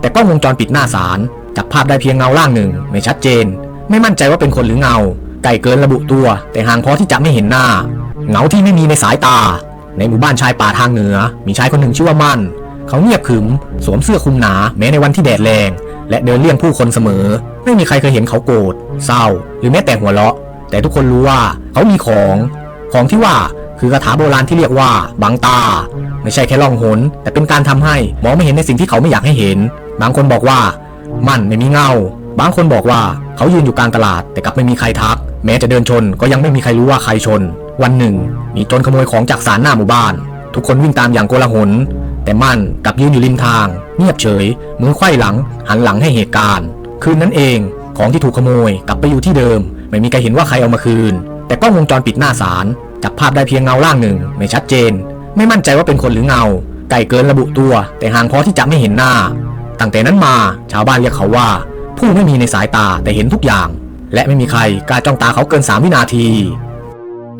แต่กล้องวงจรปิดหน้าศาลจับภาพได้เพียงเงาร่างหนึ่ง ไม่ชัดเจน ไม่มั่นใจว่าเป็นคนหรือเงา ไกลเกินระบุตัว แต่ห่างพอที่จะไม่เห็นหน้า เงาที่ไม่มีในสายตา ในหมู่บ้านชายป่าทางเหนือ มีชายคนหนึ่งชื่อว่ามั่น เขาเงียบขึม สวมเสื้อคลุมหนาแม้ในวันที่แดดแรง และเดินเลี่ยงผู้คนเสมอ ไม่มีใครเคยเห็นเขาโกรธเศร้า หรือแม้แต่หัวเราะ แต่ทุกคนรู้ว่าเขามีของ ของที่ว่าคือคาถาโบราณที่เรียกว่าบังตา ไม่ใช่แค่ล่องหนแต่เป็นการทำให้มองไม่เห็นในสิ่งที่เขาไม่อยากให้เห็น บางคนบอกว่า มันไม่มีเงา บางคนบอกว่าเขายืนอยู่กลางตลาด แต่กลับไม่มีใครทัก แม้จะเดินชนก็ยังไม่มีใครรู้ว่าใครชน วันหนึ่ง มีโจรขโมยของจากศาลหน้าหมู่บ้าน ทุกคนวิ่งตามอย่างโกลาหล แต่มันกลับยืนอยู่ริมทาง เงียบเฉย มือไขว้หลัง หันหลังให้เหตุการณ์ คืนนั้นเอง ของที่ถูกขโมยกลับไปอยู่ที่เดิม ไม่มีใครเห็นว่าใครเอามาคืน แต่กล้องวงจรปิดหน้าศาลจับภาพได้เพียงเงาร่างหนึ่งไม่ชัดเจน ไม่มั่นใจว่าเป็นคนหรือเงาไกลเกินระบุตัว แต่ห่างพอที่จะไม่เห็นหน้า ตั้งแต่นั้นมาชาวบ้านเรียกเขาว่า ผู้ไม่มีในสายตาแต่เห็นทุกอย่าง และไม่มีใครกล้าจ้องตาเขาเกิน 3 วินาที